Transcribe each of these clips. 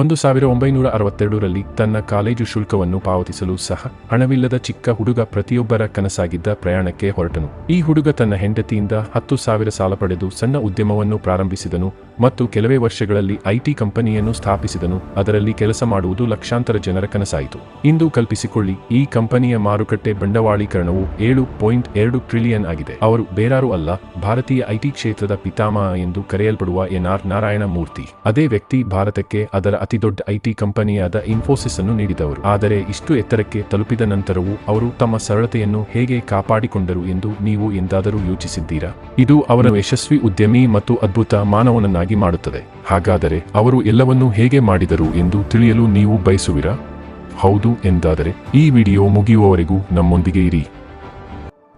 ಒಂದು ಸಾವಿರ ಒಂಬೈನೂರ ಅರವತ್ತೆರಡರಲ್ಲಿ ತನ್ನ ಕಾಲೇಜು ಶುಲ್ಕವನ್ನು ಪಾವತಿಸಲು ಸಹ ಹಣವಿಲ್ಲದ ಚಿಕ್ಕ ಹುಡುಗ ಪ್ರತಿಯೊಬ್ಬರ ಕನಸಾಗಿದ್ದ ಪ್ರಯಾಣಕ್ಕೆ ಹೊರಟನು. ಈ ಹುಡುಗ ತನ್ನ ಹೆಂಡತಿಯಿಂದ ಹತ್ತು ಸಾವಿರ ಸಾಲ ಪಡೆದು ಸಣ್ಣ ಉದ್ಯಮವನ್ನು ಪ್ರಾರಂಭಿಸಿದನು ಮತ್ತು ಕೆಲವೇ ವರ್ಷಗಳಲ್ಲಿ ಐಟಿ ಕಂಪನಿಯನ್ನು ಸ್ಥಾಪಿಸಿದನು. ಅದರಲ್ಲಿ ಕೆಲಸ ಮಾಡುವುದು ಲಕ್ಷಾಂತರ ಜನರ ಕನಸಾಯಿತು. ಇಂದು ಕಲ್ಪಿಸಿಕೊಳ್ಳಿ, ಈ ಕಂಪನಿಯ ಮಾರುಕಟ್ಟೆ ಬಂಡವಾಳೀಕರಣವು ಏಳು ಪಾಯಿಂಟ್ ಎರಡು ಟ್ರಿಲಿಯನ್ ಆಗಿದೆ. ಅವರು ಬೇರಾರು ಅಲ್ಲ, ಭಾರತೀಯ ಐಟಿ ಕ್ಷೇತ್ರದ ಪಿತಾಮಹ ಎಂದು ಕರೆಯಲ್ಪಡುವ ಎನ್ ಆರ್ ನಾರಾಯಣ ಮೂರ್ತಿ. ಅದೇ ವ್ಯಕ್ತಿ ಭಾರತಕ್ಕೆ ಅದರ ಅತಿದೊಡ್ಡ ಐಟಿ ಕಂಪನಿಯಾದ ಇನ್ಫೋಸಿಸ್ ಅನ್ನು ನೀಡಿದವರು. ಆದರೆ ಇಷ್ಟು ಎತ್ತರಕ್ಕೆ ತಲುಪಿದ ನಂತರವೂ ಅವರು ತಮ್ಮ ಸರಳತೆಯನ್ನು ಹೇಗೆ ಕಾಪಾಡಿಕೊಂಡರು ಎಂದು ನೀವು ಎಂದಾದರೂ ಯೋಚಿಸಿದ್ದೀರಾ? ಇದು ಅವರ ಯಶಸ್ವಿ ಉದ್ಯಮಿ ಮತ್ತು ಅದ್ಭುತ ಮಾನವನನ್ನಾಗಿ ಮಾಡುತ್ತದೆ. ಹಾಗಾದರೆ ಅವರು ಎಲ್ಲವನ್ನೂ ಹೇಗೆ ಮಾಡಿದರು ಎಂದು ತಿಳಿಯಲು ನೀವು ಬಯಸುವಿರಾ? ಹೌದು ಎಂದಾದರೆ ಈ ವಿಡಿಯೋ ಮುಗಿಯುವವರೆಗೂ ನಮ್ಮೊಂದಿಗೆ ಇರಿ.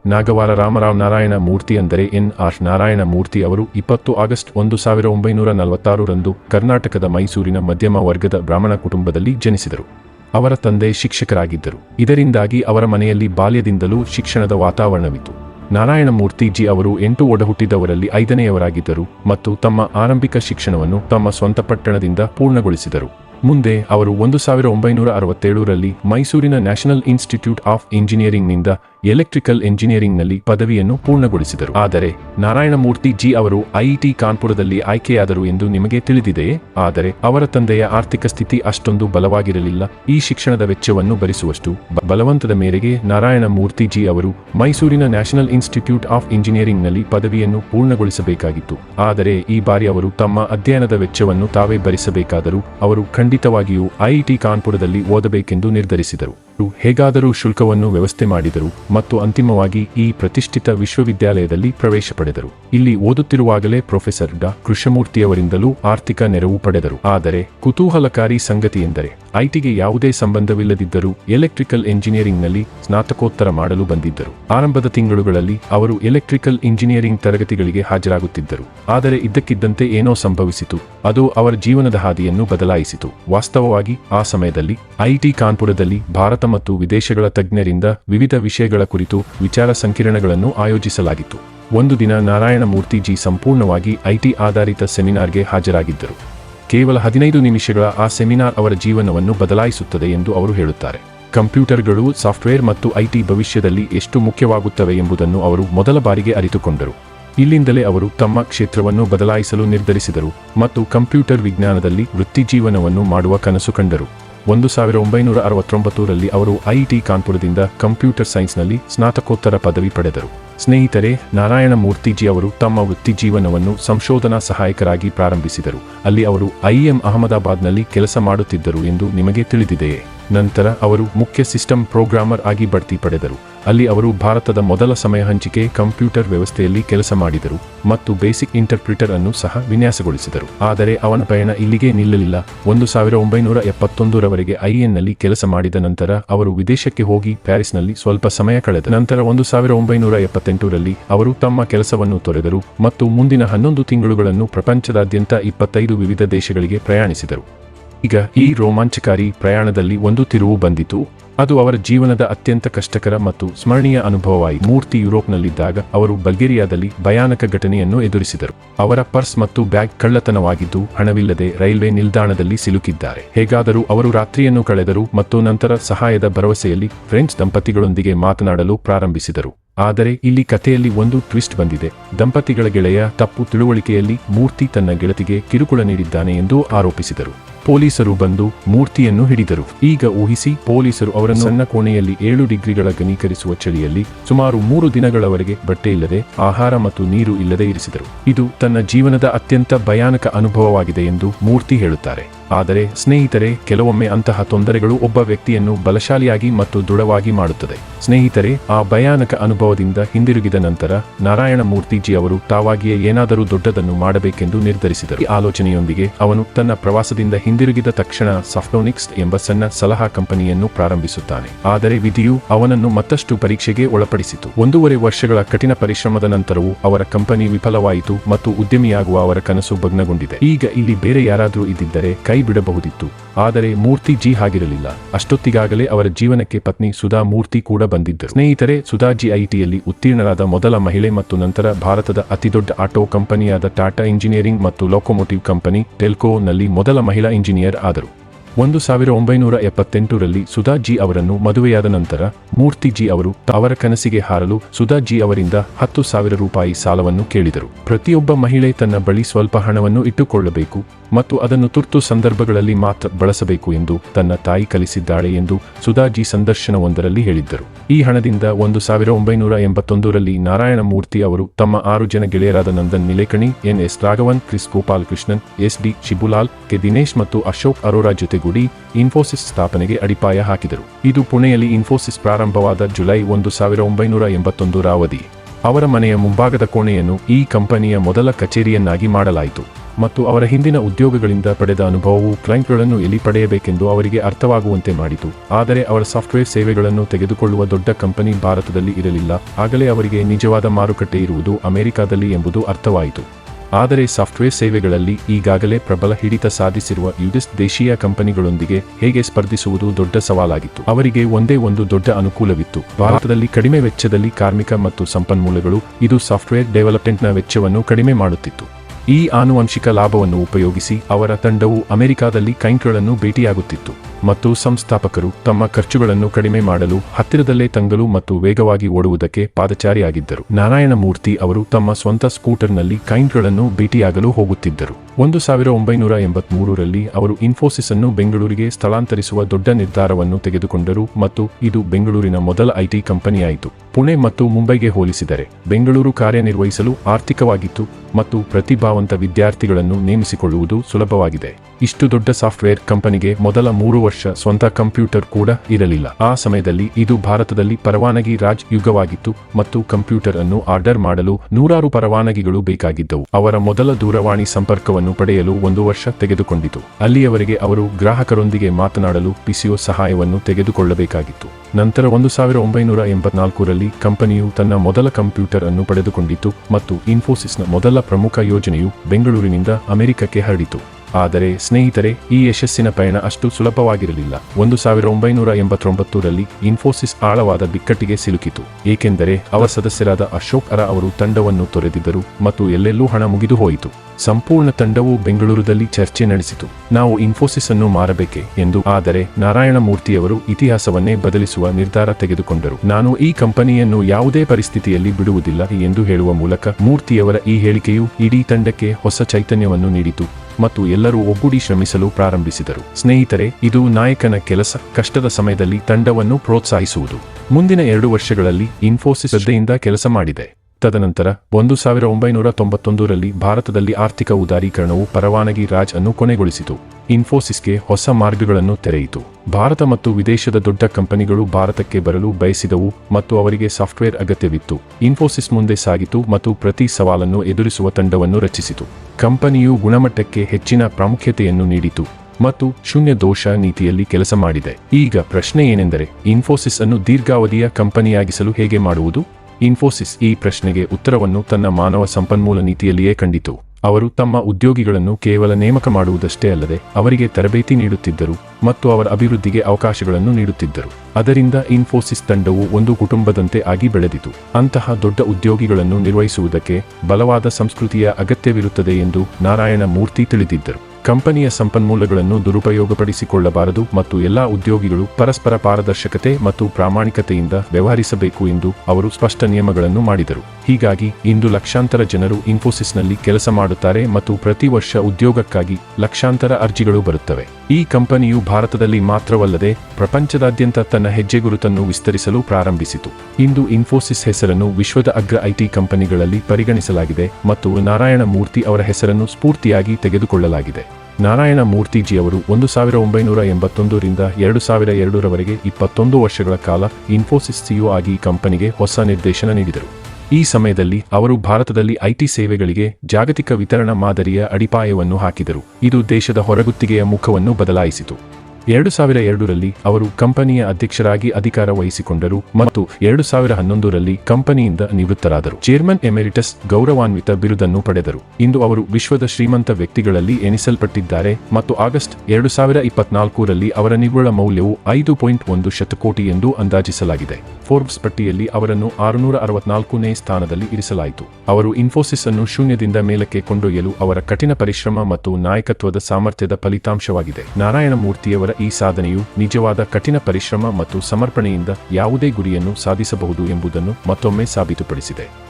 ನಾಗವಾರ ರಾಮರಾವ್ ನಾರಾಯಣ ಮೂರ್ತಿ ಅಂದರೆ ಎನ್ ಆರ್ ನಾರಾಯಣ ಮೂರ್ತಿ ಅವರು ಇಪ್ಪತ್ತು ಆಗಸ್ಟ್ ಒಂದು ಸಾವಿರ ಒಂಬೈನೂರ ನಲವತ್ತಾರರಂದು ಕರ್ನಾಟಕದ ಮೈಸೂರಿನ ಮಧ್ಯಮ ವರ್ಗದ ಬ್ರಾಹ್ಮಣ ಕುಟುಂಬದಲ್ಲಿ ಜನಿಸಿದರು. ಅವರ ತಂದೆ ಶಿಕ್ಷಕರಾಗಿದ್ದರು. ಇದರಿಂದಾಗಿ ಅವರ ಮನೆಯಲ್ಲಿ ಬಾಲ್ಯದಿಂದಲೂ ಶಿಕ್ಷಣದ ವಾತಾವರಣವಿತ್ತು. ನಾರಾಯಣ ಮೂರ್ತಿಜಿ ಅವರು ಎಂಟು ಒಡಹುಟ್ಟಿದವರಲ್ಲಿ ಐದನೆಯವರಾಗಿದ್ದರು ಮತ್ತು ತಮ್ಮ ಆರಂಭಿಕ ಶಿಕ್ಷಣವನ್ನು ತಮ್ಮ ಸ್ವಂತ ಪಟ್ಟಣದಿಂದ ಪೂರ್ಣಗೊಳಿಸಿದರು. ಮುಂದೆ ಅವರು ಒಂದು ಸಾವಿರ ಒಂಬೈನೂರ ಅರವತ್ತೇಳರಲ್ಲಿ ಮೈಸೂರಿನ ನ್ಯಾಷನಲ್ ಇನ್ಸ್ಟಿಟ್ಯೂಟ್ ಆಫ್ ಇಂಜಿನಿಯರಿಂಗ್ನಿಂದ ಎಲೆಕ್ಟ್ರಿಕಲ್ ಎಂಜಿನಿಯರಿಂಗ್ನಲ್ಲಿ ಪದವಿಯನ್ನು ಪೂರ್ಣಗೊಳಿಸಿದರು. ಆದರೆ ನಾರಾಯಣಮೂರ್ತಿ ಜಿ ಅವರು ಐಇಟಿ ಕಾನ್ಪುರದಲ್ಲಿ ಆಯ್ಕೆಯಾದರು ಎಂದು ನಿಮಗೆ ತಿಳಿದಿದೆಯೇ? ಆದರೆ ಅವರ ತಂದೆಯ ಆರ್ಥಿಕ ಸ್ಥಿತಿ ಅಷ್ಟೊಂದು ಬಲವಾಗಿರಲಿಲ್ಲ. ಈ ಶಿಕ್ಷಣದ ವೆಚ್ಚವನ್ನು ಭರಿಸುವಷ್ಟು ಬಲವಂತದ ಮೇರೆಗೆ ನಾರಾಯಣ ಮೂರ್ತಿ ಜಿ ಅವರು ಮೈಸೂರಿನ ನ್ಯಾಷನಲ್ ಇನ್ಸ್ಟಿಟ್ಯೂಟ್ ಆಫ್ ಇಂಜಿನಿಯರಿಂಗ್ನಲ್ಲಿ ಪದವಿಯನ್ನು ಪೂರ್ಣಗೊಳಿಸಬೇಕಾಗಿತ್ತು. ಆದರೆ ಈ ಬಾರಿ ಅವರು ತಮ್ಮ ಅಧ್ಯಯನದ ವೆಚ್ಚವನ್ನು ತಾವೇ ಭರಿಸಬೇಕಾದರೂ ಅವರು ಖಂಡಿತವಾಗಿಯೂ ಐಇಟಿ ಕಾನ್ಪುರದಲ್ಲಿ ಓದಬೇಕೆಂದು ನಿರ್ಧರಿಸಿದರು. ಹೇಗಾದರೂ ಶುಲ್ಕವನ್ನು ವ್ಯವಸ್ಥೆ ಮಾಡಿದರು ಮತ್ತು ಅಂತಿಮವಾಗಿ ಈ ಪ್ರತಿಷ್ಠಿತ ವಿಶ್ವವಿದ್ಯಾಲಯದಲ್ಲಿ ಪ್ರವೇಶ ಪಡೆದರು. ಇಲ್ಲಿ ಓದುತ್ತಿರುವಾಗಲೇ ಪ್ರೊಫೆಸರ್ ಡಾ. ಕೃಷ್ಣಮೂರ್ತಿಯವರಿಂದಲೂ ಆರ್ಥಿಕ ನೆರವು ಪಡೆದರು. ಆದರೆ ಕುತೂಹಲಕಾರಿ ಸಂಗತಿಯೆಂದರೆ ಐಟಿಗೆ ಯಾವುದೇ ಸಂಬಂಧವಿಲ್ಲದಿದ್ದರೂ ಎಲೆಕ್ಟ್ರಿಕಲ್ ಎಂಜಿನಿಯರಿಂಗ್ನಲ್ಲಿ ಸ್ನಾತಕೋತ್ತರ ಮಾಡಲು ಬಂದಿದ್ದರು. ಆರಂಭದ ತಿಂಗಳುಗಳಲ್ಲಿ ಅವರು ಎಲೆಕ್ಟ್ರಿಕಲ್ ಇಂಜಿನಿಯರಿಂಗ್ ತರಗತಿಗಳಿಗೆ ಹಾಜರಾಗುತ್ತಿದ್ದರು. ಆದರೆ ಇದ್ದಕ್ಕಿದ್ದಂತೆ ಏನೋ ಸಂಭವಿಸಿತು. ಅದು ಅವರ ಜೀವನದ ಹಾದಿಯನ್ನು ಬದಲಾಯಿಸಿತು. ವಾಸ್ತವವಾಗಿ ಆ ಸಮಯದಲ್ಲಿ ಐಟಿ ಕಾನ್ಪುರದಲ್ಲಿ ಭಾರತ ಮತ್ತು ವಿದೇಶಗಳ ತಜ್ಞರಿಂದ ವಿವಿಧ ವಿಷಯಗಳ ಕುರಿತು ವಿಚಾರ ಸಂಕಿರಣಗಳನ್ನು ಆಯೋಜಿಸಲಾಗಿತ್ತು. ಒಂದು ದಿನ ನಾರಾಯಣ ಮೂರ್ತಿಜಿ ಸಂಪೂರ್ಣವಾಗಿ ಐಟಿ ಆಧಾರಿತ ಸೆಮಿನಾರ್ಗೆ ಹಾಜರಾಗಿದ್ದರು. ಕೇವಲ ಹದಿನೈದು ನಿಮಿಷಗಳ ಆ ಸೆಮಿನಾರ್ ಅವರ ಜೀವನವನ್ನು ಬದಲಾಯಿಸುತ್ತದೆ ಎಂದು ಅವರು ಹೇಳುತ್ತಾರೆ. ಕಂಪ್ಯೂಟರ್ಗಳು, ಸಾಫ್ಟ್ವೇರ್ ಮತ್ತು ಐಟಿ ಭವಿಷ್ಯದಲ್ಲಿ ಎಷ್ಟು ಮುಖ್ಯವಾಗುತ್ತವೆ ಎಂಬುದನ್ನು ಅವರು ಮೊದಲ ಬಾರಿಗೆ ಅರಿತುಕೊಂಡರು. ಇಲ್ಲಿಂದಲೇ ಅವರು ತಮ್ಮ ಕ್ಷೇತ್ರವನ್ನು ಬದಲಾಯಿಸಲು ನಿರ್ಧರಿಸಿದರು ಮತ್ತು ಕಂಪ್ಯೂಟರ್ ವಿಜ್ಞಾನದಲ್ಲಿ ವೃತ್ತಿಜೀವನವನ್ನು ಮಾಡುವ ಕನಸು ಕಂಡರು. ಒಂದು ಸಾವಿರದ ಒಂಬೈನೂರ ಅರವತ್ತೊಂಬತ್ತರಲ್ಲಿ ಅವರು ಐಐಟಿ ಕಾನ್ಪುರದಿಂದ ಕಂಪ್ಯೂಟರ್ ಸೈನ್ಸ್ನಲ್ಲಿ ಸ್ನಾತಕೋತ್ತರ ಪದವಿ ಪಡೆದರು. ಸ್ನೇಹಿತರೆ ನಾರಾಯಣ ಮೂರ್ತಿಜಿ ಅವರು ತಮ್ಮ ವೃತ್ತಿಜೀವನವನ್ನು ಸಂಶೋಧನಾ ಸಹಾಯಕರಾಗಿ ಪ್ರಾರಂಭಿಸಿದರು. ಅಲ್ಲಿ ಅವರು ಐಎಂ ಅಹಮದಾಬಾದ್ನಲ್ಲಿ ಕೆಲಸ ಮಾಡುತ್ತಿದ್ದರು ಎಂದು ನಿಮಗೆ ತಿಳಿದಿದೆಯೇ? ನಂತರ ಅವರು ಮುಖ್ಯ ಸಿಸ್ಟಮ್ ಪ್ರೋಗ್ರಾಮರ್ ಆಗಿ ಬಡ್ತಿ ಪಡೆದರು. ಅಲ್ಲಿ ಅವರು ಭಾರತದ ಮೊದಲ ಸಮಯ ಹಂಚಿಕೆ, ಕಂಪ್ಯೂಟರ್ ವ್ಯವಸ್ಥೆಯಲ್ಲಿ ಕೆಲಸ ಮಾಡಿದರು ಮತ್ತು ಬೇಸಿಕ್ ಇಂಟರ್ಪ್ರಿಟರ್ ಅನ್ನು ಸಹ ವಿನ್ಯಾಸಗೊಳಿಸಿದರು. ಆದರೆ ಅವನ ಪಯಣ ಇಲ್ಲಿಗೆ ನಿಲ್ಲಲಿಲ್ಲ. ಒಂದು ಸಾವಿರ ಒಂಬೈನೂರ ಎಪ್ಪತ್ತೊಂದರವರೆಗೆ ಐಎನ್ನಲ್ಲಿ ಕೆಲಸ ಮಾಡಿದ ನಂತರ ಅವರು ವಿದೇಶಕ್ಕೆ ಹೋಗಿ ಪ್ಯಾರಿಸ್ನಲ್ಲಿ ಸ್ವಲ್ಪ ಸಮಯ ಕಳೆದ ನಂತರ ಒಂದು ಸಾವಿರ ಒಂಬೈನೂರ ಎಪ್ಪತ್ತೆಂಟರಲ್ಲಿ ಅವರು ತಮ್ಮ ಕೆಲಸವನ್ನು ತೊರೆದರು ಮತ್ತು ಮುಂದಿನ ಹನ್ನೊಂದು ತಿಂಗಳುಗಳನ್ನು ಪ್ರಪಂಚದಾದ್ಯಂತ ಇಪ್ಪತ್ತೈದು ವಿವಿಧ ದೇಶಗಳಿಗೆ ಪ್ರಯಾಣಿಸಿದರು. ಈಗ ಈ ರೋಮಾಂಚಕಾರಿ ಪ್ರಯಾಣದಲ್ಲಿ ಒಂದು ತಿರುವು ಬಂದಿತು. ಅದು ಅವರ ಜೀವನದ ಅತ್ಯಂತ ಕಷ್ಟಕರ ಮತ್ತು ಸ್ಮರಣೀಯ ಅನುಭವವಾಯಿ ಮೂರ್ತಿ ಯುರೋಪ್ನಲ್ಲಿದ್ದಾಗ ಅವರು ಬಲ್ಗೇರಿಯಾದಲ್ಲಿ ಭಯಾನಕ ಘಟನೆಯನ್ನು ಎದುರಿಸಿದರು. ಅವರ ಪರ್ಸ್ ಮತ್ತು ಬ್ಯಾಗ್ ಕಳ್ಳತನವಾಗಿದ್ದು ಹಣವಿಲ್ಲದೆ ರೈಲ್ವೆ ನಿಲ್ದಾಣದಲ್ಲಿ ಸಿಲುಕಿದ್ದಾರೆ. ಹೇಗಾದರೂ ಅವರು ರಾತ್ರಿಯನ್ನು ಕಳೆದರು ಮತ್ತು ನಂತರ ಸಹಾಯದ ಭರವಸೆಯಲ್ಲಿ ಫ್ರೆಂಚ್ ದಂಪತಿಗಳೊಂದಿಗೆ ಮಾತನಾಡಲು ಪ್ರಾರಂಭಿಸಿದರು. ಆದರೆ ಇಲ್ಲಿ ಕಥೆಯಲ್ಲಿ ಒಂದು ಟ್ವಿಸ್ಟ್ ಬಂದಿದೆ. ದಂಪತಿಗಳ ಗೆಳೆಯ ತಪ್ಪು ತಿಳುವಳಿಕೆಯಲ್ಲಿ ಮೂರ್ತಿ ತನ್ನ ಗೆಳತಿಗೆ ಕಿರುಕುಳ ನೀಡಿದ್ದಾನೆ ಎಂದು ಆರೋಪಿಸಿದರು. ಪೊಲೀಸರು ಬಂದು ಮೂರ್ತಿಯನ್ನು ಹಿಡಿದರು. ಈಗ ಊಹಿಸಿ ಪೊಲೀಸರು ಅವರನ್ನು ಸಣ್ಣ ಕೋಣೆಯಲ್ಲಿ ಏಳು ಡಿಗ್ರಿಗಳ ಘನೀಕರಿಸುವ ಚಳಿಯಲ್ಲಿ ಸುಮಾರು ಮೂರು ದಿನಗಳವರೆಗೆ ಬಟ್ಟೆ ಇಲ್ಲದೆ ಆಹಾರ ಮತ್ತು ನೀರು ಇಲ್ಲದೆ ಇರಿಸಿದರು. ಇದು ತನ್ನ ಜೀವನದ ಅತ್ಯಂತ ಭಯಾನಕ ಅನುಭವವಾಗಿದೆ ಎಂದು ಮೂರ್ತಿ ಹೇಳುತ್ತಾರೆ. ಆದರೆ ಸ್ನೇಹಿತರೆ, ಕೆಲವೊಮ್ಮೆ ಅಂತಹ ತೊಂದರೆಗಳು ಒಬ್ಬ ವ್ಯಕ್ತಿಯನ್ನು ಬಲಶಾಲಿಯಾಗಿ ಮತ್ತು ದೃಢವಾಗಿ ಮಾಡುತ್ತದೆ. ಸ್ನೇಹಿತರೆ, ಆ ಭಯಾನಕ ಅನುಭವದಿಂದ ಹಿಂದಿರುಗಿದ ನಂತರ ನಾರಾಯಣ ಮೂರ್ತಿಜಿ ಅವರು ತಾವಾಗಿಯೇ ಏನಾದರೂ ದೊಡ್ಡದನ್ನು ಮಾಡಬೇಕೆಂದು ನಿರ್ಧರಿಸಿದರು. ಈ ಆಲೋಚನೆಯೊಂದಿಗೆ ಅವನು ತನ್ನ ಪ್ರವಾಸದಿಂದ ಹಿಂದಿರುಗಿದ ತಕ್ಷಣ ಸಾಫ್ಟೋನಿಕ್ಸ್ ಎಂಬ ಸಣ್ಣ ಸಲಹಾ ಕಂಪನಿಯನ್ನು ಪ್ರಾರಂಭಿಸುತ್ತಾನೆ. ಆದರೆ ವಿಧಿಯು ಅವನನ್ನು ಮತ್ತಷ್ಟು ಪರೀಕ್ಷೆಗೆ ಒಳಪಡಿಸಿತು. ಒಂದೂವರೆ ವರ್ಷಗಳ ಕಠಿಣ ಪರಿಶ್ರಮದ ನಂತರವೂ ಅವರ ಕಂಪನಿ ವಿಫಲವಾಯಿತು ಮತ್ತು ಉದ್ಯಮಿಯಾಗುವ ಅವರ ಕನಸು ಭಗ್ನಗೊಂಡಿದೆ. ಈಗ ಇಲ್ಲಿ ಬೇರೆ ಯಾರಾದರೂ ಇದ್ದಿದ್ದರೆ ಕೈ ಬಿಡಬಹುದಿತ್ತು. ಆದರೆ ಮೂರ್ತಿ ಜಿ ಹಾಗಿರಲಿಲ್ಲ. ಅಷ್ಟೊತ್ತಿಗಾಗಲೇ ಅವರ ಜೀವನಕ್ಕೆ ಪತ್ನಿ ಸುಧಾ ಮೂರ್ತಿ ಕೂಡ ಬಂದಿದ್ದರು. ಸ್ನೇಹಿತರೆ ಸುಧಾ ಜಿ ಐಟಿಯಲ್ಲಿ ಉತ್ತೀರ್ಣರಾದ ಮೊದಲ ಮಹಿಳೆ ಮತ್ತು ನಂತರ ಭಾರತದ ಅತಿದೊಡ್ಡ ಆಟೋ ಕಂಪನಿಯಾದ ಟಾಟಾ ಇಂಜಿನಿಯರಿಂಗ್ ಮತ್ತು ಲೋಕೋಮೋಟಿವ್ ಕಂಪನಿ ಟೆಲ್ಕೋನಲ್ಲಿ ಮೊದಲ ಮಹಿಳಾ ಇಂಜಿನಿಯರ್ ಆದರು. ಒಂದು ಸಾವಿರ ಒಂಬೈನೂರ ಎಪ್ಪತ್ತೆಂಟರಲ್ಲಿ ಸುಧಾಜಿ ಅವರನ್ನು ಮದುವೆಯಾದ ನಂತರ, ಮೂರ್ತಿಜಿ ಅವರು ಅವರ ಕನಸಿಗೆ ಹಾರಲು ಸುಧಾಜಿ ಅವರಿಂದ ಹತ್ತು ಸಾವಿರ ರೂಪಾಯಿ ಸಾಲವನ್ನು ಕೇಳಿದರು. ಪ್ರತಿಯೊಬ್ಬ ಮಹಿಳೆ ತನ್ನ ಬಳಿ ಸ್ವಲ್ಪ ಹಣವನ್ನು ಇಟ್ಟುಕೊಳ್ಳಬೇಕು ಮತ್ತು ಅದನ್ನು ತುರ್ತು ಸಂದರ್ಭಗಳಲ್ಲಿ ಮಾತ್ರ ಬಳಸಬೇಕು ಎಂದು ತನ್ನ ತಾಯಿ ಕಲಿಸಿದ್ದಾಳೆ ಎಂದು ಸುಧಾಜಿ ಸಂದರ್ಶನವೊಂದರಲ್ಲಿ ಹೇಳಿದ್ದರು. ಈ ಹಣದಿಂದ ಒಂದು ಸಾವಿರ ಒಂಬೈನೂರ ಎಂಬತ್ತೊಂದರಲ್ಲಿ ನಾರಾಯಣ ಮೂರ್ತಿ ಅವರು ತಮ್ಮ ಆರು ಜನ ಗೆಳೆಯರಾದ Nandan Nilekani, N S Raghavan, Kris Gopal Krishnan S D Shibulal, K Dinesh ಮತ್ತು ಅಶೋಕ್ ಅರೋರಾ ಜೊತೆಗೂಡಿ ಇನ್ಫೋಸಿಸ್ ಸ್ಥಾಪನೆಗೆ ಅಡಿಪಾಯ ಹಾಕಿದರು. ಇದು ಪುಣೆಯಲ್ಲಿ ಇನ್ಫೋಸಿಸ್ ಪ್ರಾರಂಭವಾದ ಜುಲೈ ಒಂದು ಸಾವಿರ ಒಂಬೈನೂರ ಎಂಬತ್ತೊಂದರ ಅವಧಿ ಅವರ ಮನೆಯ ಮುಂಭಾಗದ ಕೋಣೆಯನ್ನು ಈ ಕಂಪನಿಯ ಮೊದಲ ಕಚೇರಿಯನ್ನಾಗಿ ಮಾಡಲಾಯಿತು ಮತ್ತು ಅವರ ಹಿಂದಿನ ಉದ್ಯೋಗಗಳಿಂದ ಪಡೆದ ಅನುಭವವು ಕ್ಲೈಂಟ್ಗಳನ್ನು ಎಲ್ಲಿ ಪಡೆಯಬೇಕೆಂದು ಅವರಿಗೆ ಅರ್ಥವಾಗುವಂತೆ ಮಾಡಿತು. ಆದರೆ ಅವರ ಸಾಫ್ಟ್ವೇರ್ ಸೇವೆಗಳನ್ನು ತೆಗೆದುಕೊಳ್ಳುವ ದೊಡ್ಡ ಕಂಪನಿ ಭಾರತದಲ್ಲಿ ಇರಲಿಲ್ಲ. ಆಗಲೇ ಅವರಿಗೆ ನಿಜವಾದ ಮಾರುಕಟ್ಟೆ ಇರುವುದು ಅಮೆರಿಕಾದಲ್ಲಿ ಎಂಬುದು ಅರ್ಥವಾಯಿತು. ಆದರೆ ಸಾಫ್ಟ್ವೇರ್ ಸೇವೆಗಳಲ್ಲಿ ಈಗಾಗಲೇ ಪ್ರಬಲ ಹಿಡಿತ ಸಾಧಿಸಿರುವ ಯುಡಿಸ್ ದೇಶೀಯ ಕಂಪನಿಗಳೊಂದಿಗೆ ಹೇಗೆ ಸ್ಪರ್ಧಿಸುವುದು ದೊಡ್ಡ ಸವಾಲಾಗಿತ್ತು. ಅವರಿಗೆ ಒಂದೇ ಒಂದು ದೊಡ್ಡ ಅನುಕೂಲವಿತ್ತು. ಭಾರತದಲ್ಲಿ ಕಡಿಮೆ ವೆಚ್ಚದಲ್ಲಿ ಕಾರ್ಮಿಕ ಮತ್ತು ಸಂಪನ್ಮೂಲಗಳು, ಇದು ಸಾಫ್ಟ್ವೇರ್ ಡೆವಲಪ್ಮೆಂಟ್ನ ವೆಚ್ಚವನ್ನು ಕಡಿಮೆ ಮಾಡುತ್ತಿತ್ತು. ಈ ಆನುವಂಶಿಕ ಲಾಭವನ್ನು ಉಪಯೋಗಿಸಿ ಅವರ ತಂಡವು ಅಮೆರಿಕಾದಲ್ಲಿ ಕೈಂಕ್ಗಳನ್ನು ಭೇಟಿಯಾಗುತ್ತಿತ್ತು ಮತ್ತು ಸಂಸ್ಥಾಪಕರು ತಮ್ಮ ಖರ್ಚುಗಳನ್ನು ಕಡಿಮೆ ಮಾಡಲು ಹತ್ತಿರದಲ್ಲೇ ತಂಗಲು ಮತ್ತು ವೇಗವಾಗಿ ಓಡುವುದಕ್ಕೆ ಪಾದಚಾರಿಯಾಗಿದ್ದರು. ನಾರಾಯಣ ಮೂರ್ತಿ ಅವರು ತಮ್ಮ ಸ್ವಂತ ಸ್ಕೂಟರ್ನಲ್ಲಿ ಕೈಂಟ್ಗಳನ್ನು ಭೇಟಿಯಾಗಲು ಹೋಗುತ್ತಿದ್ದರು. ಒಂದು ಸಾವಿರ ಒಂಬೈನೂರ ಎಂಬತ್ಮೂರರಲ್ಲಿ ಅವರು ಇನ್ಫೋಸಿಸ್ ಅನ್ನು ಬೆಂಗಳೂರಿಗೆ ಸ್ಥಳಾಂತರಿಸುವ ದೊಡ್ಡ ನಿರ್ಧಾರವನ್ನು ತೆಗೆದುಕೊಂಡರು ಮತ್ತು ಇದು ಬೆಂಗಳೂರಿನ ಮೊದಲ ಐಟಿ ಕಂಪನಿಯಾಯಿತು. ಪುಣೆ ಮತ್ತು ಮುಂಬೈಗೆ ಹೋಲಿಸಿದರೆ ಬೆಂಗಳೂರು ಕಾರ್ಯನಿರ್ವಹಿಸಲು ಆರ್ಥಿಕವಾಗಿತ್ತು. ಮತ್ತು ಪ್ರತಿಭಾವಂತ ವಿದ್ಯಾರ್ಥಿಗಳನ್ನು ನೇಮಿಸಿಕೊಳ್ಳುವುದು ಸುಲಭವಾಗಿದೆ. ಇಷ್ಟು ದೊಡ್ಡ ಸಾಫ್ಟ್ವೇರ್ ಕಂಪನಿಗೆ ಮೊದಲ ಮೂರು ವರ್ಷ ಸ್ವಂತ ಕಂಪ್ಯೂಟರ್ ಕೂಡ ಇರಲಿಲ್ಲ. ಆ ಸಮಯದಲ್ಲಿ ಇದು ಭಾರತದಲ್ಲಿ ಪರವಾನಗಿ ರಾಜ್ ಯುಗವಾಗಿತ್ತು ಮತ್ತು ಕಂಪ್ಯೂಟರ್ ಅನ್ನು ಆರ್ಡರ್ ಮಾಡಲು ನೂರಾರು ಪರವಾನಗಿಗಳು ಬೇಕಾಗಿದ್ದವು. ಅವರ ಮೊದಲ ದೂರವಾಣಿ ಸಂಪರ್ಕವನ್ನು ಪಡೆಯಲು ಒಂದು ವರ್ಷ ತೆಗೆದುಕೊಂಡಿತು. ಅಲ್ಲಿಯವರೆಗೆ ಅವರು ಗ್ರಾಹಕರೊಂದಿಗೆ ಮಾತನಾಡಲು ಪಿಸಿಒ ಸಹಾಯವನ್ನು ತೆಗೆದುಕೊಳ್ಳಬೇಕಾಗಿತ್ತು. ನಂತರ ಒಂದು ಸಾವಿರ ಒಂಬೈನೂರ ಎಂಬತ್ನಾಲ್ಕರಲ್ಲಿ ಕಂಪನಿಯು ತನ್ನ ಮೊದಲ ಕಂಪ್ಯೂಟರ್ ಅನ್ನು ಪಡೆದುಕೊಂಡಿತು ಮತ್ತು ಇನ್ಫೋಸಿಸ್ನ ಮೊದಲ ಪ್ರಮುಖ ಯೋಜನೆಯು ಬೆಂಗಳೂರಿನಿಂದ ಅಮೆರಿಕಕ್ಕೆ ಹರಡಿತು. ಆದರೆ, ಸ್ನೇಹಿತರೆ, ಈ ಯಶಸ್ಸಿನ ಪಯಣ ಅಷ್ಟು ಸುಲಭವಾಗಿರಲಿಲ್ಲ. ಒಂದು ಸಾವಿರದ ಒಂಬೈನೂರ ಎಂಬತ್ತೊಂಬತ್ತರಲ್ಲಿ ಇನ್ಫೋಸಿಸ್ ಆಳವಾದ ಬಿಕ್ಕಟ್ಟಿಗೆ ಸಿಲುಕಿತು. ಏಕೆಂದರೆ, ಅವರ ಸದಸ್ಯರಾದ ಅಶೋಕ್ ಅರ ಅವರು ತಂಡವನ್ನು ತೊರೆದಿದ್ದರು ಮತ್ತು ಎಲ್ಲೆಲ್ಲೂ ಹಣ ಮುಗಿದು ಹೋಯಿತು. ಸಂಪೂರ್ಣ ತಂಡವು ಬೆಂಗಳೂರಿನಲ್ಲಿ ಚರ್ಚೆ ನಡೆಸಿತು. ನಾವು ಇನ್ಫೋಸಿಸ್ ಅನ್ನು ಮಾರಬೇಕೆ ಎಂದು, ಆದರೆ ನಾರಾಯಣ ಮೂರ್ತಿಯವರು ಇತಿಹಾಸವನ್ನೇ ಬದಲಿಸುವ ನಿರ್ಧಾರ ತೆಗೆದುಕೊಂಡರು. ನಾನು ಈ ಕಂಪನಿಯನ್ನು ಯಾವುದೇ ಪರಿಸ್ಥಿತಿಯಲ್ಲಿ ಬಿಡುವುದಿಲ್ಲ ಎಂದು ಹೇಳುವ ಮೂಲಕ ಮೂರ್ತಿಯವರ ಈ ಹೇಳಿಕೆಯು ಇಡೀ ತಂಡಕ್ಕೆ ಹೊಸ ಚೈತನ್ಯವನ್ನು ನೀಡಿತು. ಮತ್ತು ಎಲ್ಲರೂ ಒಗ್ಗೂಡಿ ಶ್ರಮಿಸಲು ಪ್ರಾರಂಭಿಸಿದರು. ಸ್ನೇಹಿತರೆ, ಇದು ನಾಯಕನ ಕೆಲಸ, ಕಷ್ಟದ ಸಮಯದಲ್ಲಿ ತಂಡವನ್ನು ಪ್ರೋತ್ಸಾಹಿಸುವುದು. ಮುಂದಿನ ಎರಡು ವರ್ಷಗಳಲ್ಲಿ ಇನ್ಫೋಸಿಸ್ ಶ್ರದ್ಧೆಯಿಂದ ಕೆಲಸ ಮಾಡಿದೆ. ತದನಂತರ ಒಂದು ಸಾವಿರ ಒಂಬೈನೂರ ತೊಂಬತ್ತೊಂದರಲ್ಲಿ ಭಾರತದಲ್ಲಿ ಆರ್ಥಿಕ ಉದಾರೀಕರಣವು ಪರವಾನಗಿ ರಾಜ್ ಅನ್ನು ಕೊನೆಗೊಳಿಸಿತು. ಇನ್ಫೋಸಿಸ್ಗೆ ಹೊಸ ಮಾರ್ಗಗಳನ್ನು ತೆರೆಯಿತು. ಭಾರತ ಮತ್ತು ವಿದೇಶದ ದೊಡ್ಡ ಕಂಪನಿಗಳು ಭಾರತಕ್ಕೆ ಬರಲು ಬಯಸಿದವು ಮತ್ತು ಅವರಿಗೆ ಸಾಫ್ಟ್ವೇರ್ ಅಗತ್ಯವಿತ್ತು. ಇನ್ಫೋಸಿಸ್ ಮುಂದೆ ಸಾಗಿತು ಮತ್ತು ಪ್ರತಿ ಸವಾಲನ್ನು ಎದುರಿಸುವ ತಂಡವನ್ನು ರಚಿಸಿತು. ಕಂಪನಿಯು ಗುಣಮಟ್ಟಕ್ಕೆ ಹೆಚ್ಚಿನ ಪ್ರಾಮುಖ್ಯತೆಯನ್ನು ನೀಡಿತು ಮತ್ತು ಶೂನ್ಯ ದೋಷ ನೀತಿಯಲ್ಲಿ ಕೆಲಸ ಮಾಡಿದೆ. ಈಗ ಪ್ರಶ್ನೆ ಏನೆಂದರೆ, ಇನ್ಫೋಸಿಸ್ ಅನ್ನು ದೀರ್ಘಾವಧಿಯ ಕಂಪನಿಯಾಗಿಸಲು ಹೇಗೆ ಮಾಡುವುದು? ಇನ್ಫೋಸಿಸ್ ಈ ಪ್ರಶ್ನೆಗೆ ಉತ್ತರವನ್ನು ತನ್ನ ಮಾನವ ಸಂಪನ್ಮೂಲ ನೀತಿಯಲ್ಲಿಯೇ ಕಂಡಿತು. ಅವರು ತಮ್ಮ ಉದ್ಯೋಗಿಗಳನ್ನು ಕೇವಲ ನೇಮಕ ಮಾಡುವುದಷ್ಟೇ ಅಲ್ಲದೆ ಅವರಿಗೆ ತರಬೇತಿ ನೀಡುತ್ತಿದ್ದರು ಮತ್ತು ಅವರ ಅಭಿವೃದ್ಧಿಗೆ ಅವಕಾಶಗಳನ್ನು ನೀಡುತ್ತಿದ್ದರು. ಅದರಿಂದ ಇನ್ಫೋಸಿಸ್ ತಂಡವು ಒಂದು ಕುಟುಂಬದಂತೆ ಆಗಿ ಬೆಳೆದಿತು. ಅಂತಹ ದೊಡ್ಡ ಉದ್ಯೋಗಿಗಳನ್ನು ನಿರ್ವಹಿಸುವುದಕ್ಕೆ ಬಲವಾದ ಸಂಸ್ಕೃತಿಯ ಅಗತ್ಯವಿರುತ್ತದೆ ಎಂದು ನಾರಾಯಣ ಮೂರ್ತಿ ತಿಳಿದಿದ್ದರು. ಕಂಪನಿಯ ಸಂಪನ್ಮೂಲಗಳನ್ನು ದುರುಪಯೋಗಪಡಿಸಿಕೊಳ್ಳಬಾರದು ಮತ್ತು ಎಲ್ಲಾ ಉದ್ಯೋಗಿಗಳು ಪರಸ್ಪರ ಪಾರದರ್ಶಕತೆ ಮತ್ತು ಪ್ರಾಮಾಣಿಕತೆಯಿಂದ ವ್ಯವಹರಿಸಬೇಕು ಎಂದು ಅವರು ಸ್ಪಷ್ಟ ನಿಯಮಗಳನ್ನು ಮಾಡಿದರು. ಹೀಗಾಗಿ, ಇಂದು ಲಕ್ಷಾಂತರ ಜನರು ಇನ್ಫೋಸಿಸ್ನಲ್ಲಿ ಕೆಲಸ ಮಾಡುತ್ತಾರೆ ಮತ್ತು ಪ್ರತಿ ವರ್ಷ ಉದ್ಯೋಗಕ್ಕಾಗಿ ಲಕ್ಷಾಂತರ ಅರ್ಜಿಗಳು ಬರುತ್ತವೆ. ಈ ಕಂಪನಿಯು ಭಾರತದಲ್ಲಿ ಮಾತ್ರವಲ್ಲದೆ ಪ್ರಪಂಚದಾದ್ಯಂತ ತನ್ನ ಹೆಜ್ಜೆಗುರುತನ್ನು ವಿಸ್ತರಿಸಲು ಪ್ರಾರಂಭಿಸಿತು. ಇಂದು ಇನ್ಫೋಸಿಸ್ ಹೆಸರನ್ನು ವಿಶ್ವದ ಅಗ್ರ ಐಟಿ ಕಂಪನಿಗಳಲ್ಲಿ ಪರಿಗಣಿಸಲಾಗಿದೆ ಮತ್ತು ನಾರಾಯಣ ಮೂರ್ತಿ ಅವರ ಹೆಸರನ್ನು ಸ್ಫೂರ್ತಿಯಾಗಿ ತೆಗೆದುಕೊಳ್ಳಲಾಗಿದೆ. ನಾರಾಯಣ ಮೂರ್ತಿಜಿಯವರು ಒಂದು ಸಾವಿರ ಒಂಬೈನೂರ ಎಂಬತ್ತೊಂದರಿಂದ ಎರಡು ಸಾವಿರ ಎರಡರವರೆಗೆ ಇಪ್ಪತ್ತೊಂದು ವರ್ಷಗಳ ಕಾಲ ಇನ್ಫೋಸಿಸ್ ಸಿಯು ಆಗಿ ಕಂಪನಿಗೆ ಹೊಸ ನಿರ್ದೇಶನ ನೀಡಿದರು. ಈ ಸಮಯದಲ್ಲಿ ಅವರು ಭಾರತದಲ್ಲಿ ಐಟಿ ಸೇವೆಗಳಿಗೆ ಜಾಗತಿಕ ವಿತರಣಾ ಮಾದರಿಯ ಅಡಿಪಾಯವನ್ನು ಹಾಕಿದರು. ಇದು ದೇಶದ ಹೊರಗುತ್ತಿಗೆಯ ಮುಖವನ್ನು ಬದಲಾಯಿಸಿತು. ಎರಡು ಸಾವಿರ ಎರಡರಲ್ಲಿ ಅವರು ಕಂಪನಿಯ ಅಧ್ಯಕ್ಷರಾಗಿ ಅಧಿಕಾರ ವಹಿಸಿಕೊಂಡರು ಮತ್ತು ಎರಡು ಸಾವಿರ ಹನ್ನೊಂದರಲ್ಲಿ ಕಂಪನಿಯಿಂದ ನಿವೃತ್ತರಾದರು. ಚೇರ್ಮನ್ ಎಮೆರಿಟಸ್ ಗೌರವಾನ್ವಿತ ಬಿರುದನ್ನು ಪಡೆದರು. ಇಂದು ಅವರು ವಿಶ್ವದ ಶ್ರೀಮಂತ ವ್ಯಕ್ತಿಗಳಲ್ಲಿ ಎನಿಸಲ್ಪಟ್ಟಿದ್ದಾರೆ ಮತ್ತು ಆಗಸ್ಟ್ ಎರಡು ಸಾವಿರ ಇಪ್ಪತ್ನಾಲ್ಕರಲ್ಲಿ ಅವರ ನಿವ್ವಳ ಮೌಲ್ಯವು ಐದು ಪಾಯಿಂಟ್ ಒಂದು ಶತಕೋಟಿ ಎಂದು ಅಂದಾಜಿಸಲಾಗಿದೆ. ಫೋರ್ಬ್ಸ್ ಪಟ್ಟಿಯಲ್ಲಿ ಅವರನ್ನು ಆರುನೂರ ಅರವತ್ನಾಲ್ಕನೇ ಸ್ಥಾನದಲ್ಲಿ ಇರಿಸಲಾಯಿತು. ಅವರು ಇನ್ಫೋಸಿಸ್ ಅನ್ನು ಶೂನ್ಯದಿಂದ ಮೇಲಕ್ಕೆ ಕೊಂಡೊಯ್ಯಲು ಅವರ ಕಠಿಣ ಪರಿಶ್ರಮ ಮತ್ತು ನಾಯಕತ್ವದ ಸಾಮರ್ಥ್ಯದ ಫಲಿತಾಂಶವಾಗಿದೆ. ನಾರಾಯಣ ಮೂರ್ತಿಯವರ ಈ ಸಾಧನೆಯು ನಿಜವಾದ ಕಠಿಣ ಪರಿಶ್ರಮ ಮತ್ತು ಸಮರ್ಪಣೆಯಿಂದ ಯಾವುದೇ ಗುರಿಯನ್ನು ಸಾಧಿಸಬಹುದು ಎಂಬುದನ್ನು ಮತ್ತೊಮ್ಮೆ ಸಾಬೀತುಪಡಿಸಿದೆ.